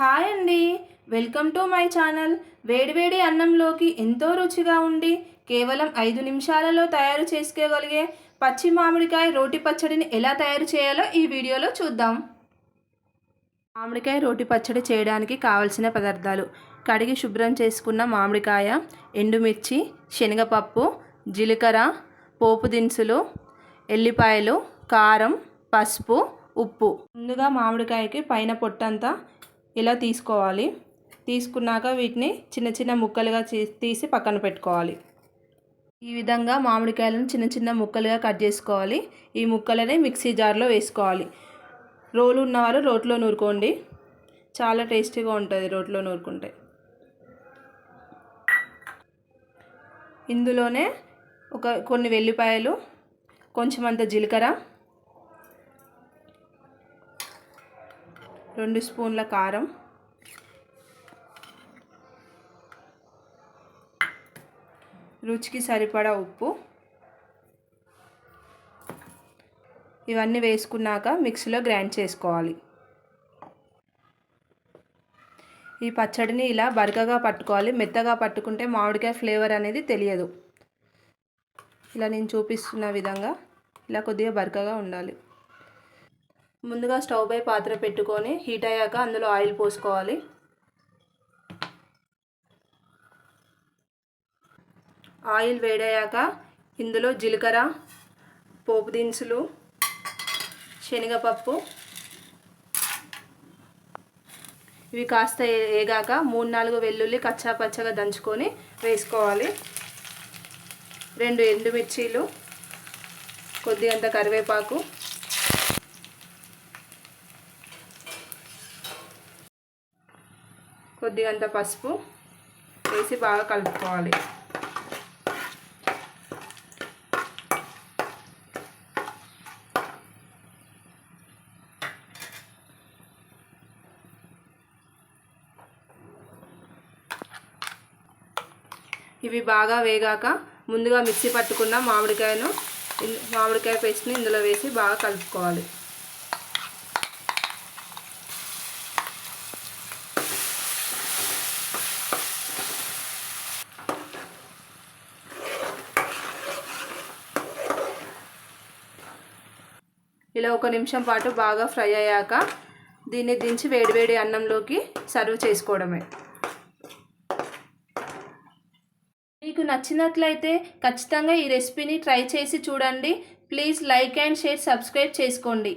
Hi అండి. Welcome to my channel. వేడివేడి అన్నంలోకి ఎంతో రుచిగా ఉండి కేవలం ఐదు నిమిషాలలో తయారు చేసుకోగలిగే పచ్చి మామిడికాయ రోటి పచ్చడిని ఎలా తయారు చేయాలో ఈ వీడియోలో చూద్దాం. మామిడికాయ రోటి పచ్చడి చేయడానికి కావలసిన పదార్థాలు. కడిగి శుభ్రం చేసుకున్న మామిడికాయ ఎండుమిర్చి శనగపప్పు జీలకర్ర పోపు దినుసులు ఎల్లిపాయలు కారం పసుపు ఉప్పు. ముందుగా మామిడికాయకి పైన పొట్టంతా ఇలా తీసుకోవాలి. తీసుకున్నాక వీటిని చిన్న చిన్న ముక్కలుగా తీసి పక్కన పెట్టుకోవాలి. ఈ విధంగా మామిడికాయలను చిన్న చిన్న ముక్కలుగా కట్ చేసుకోవాలి. ఈ ముక్కలని మిక్సీ జార్లో వేసుకోవాలి. రోలు ఉన్నవారు రోట్లో నూరుకోండి. చాలా టేస్టీగా ఉంటుంది రోట్లో నూరుకుంటే. ఇందులోనే ఒక కొన్ని వెల్లిపాయలు కొంచెం అంత జీలకర్ర రెండు స్పూన్ల కారం. రుచికి సరిపడా ఉప్పు. ఇవన్నీ వేసుకున్నాక మిక్సీలో గ్రైండ్ చేసుకోవాలి. ఈ పచ్చడిని ఇలా బరకగా పట్టుకోవాలి. మెత్తగా పట్టుకుంటే మామిడికాయ ఫ్లేవర్ అనేది తెలియదు. ఇలా నేను చూపిస్తున్న విధంగా ఇలా కొద్దిగా బరకగా ఉండాలి. ముందుగా స్టవ్ పై పాత్ర పెట్టుకొని హీట్ అయ్యాక అందులో ఆయిల్ పోసుకోవాలి. ఆయిల్ వేడయ్యాక ఇందులో జీలకర్ర పోపు దినుసులు శనగపప్పు ఇవి కాస్త ఏ- ఏగాక మూడు నాలుగు వెల్లుల్లి కచ్చా పచ్చగా దంచుకొని వేసుకోవాలి. రెండు ఎండుమిర్చీలు కొద్దిగంత కరివేపాకు కొద్దిగంత పసుపు వేసి బాగా కలుపుకోవాలి. ఇవి బాగా వేగాక ముందుగా మిక్సీ పట్టుకున్న మామిడికాయను మామిడికాయ పేస్ట్ని ఇందులో వేసి బాగా కలుపుకోవాలి. ఇలా ఒక నిమిషం పాటు బాగా ఫ్రై అయ్యాక దీన్ని దించి వేడివేడి అన్నంలోకి సర్వ్ చేసుకోవడమే. మీకు నచ్చినట్లయితే ఖచ్చితంగా ఈ రెసిపీని ట్రై చేసి చూడండి. Please like and share subscribe చేసుకోండి.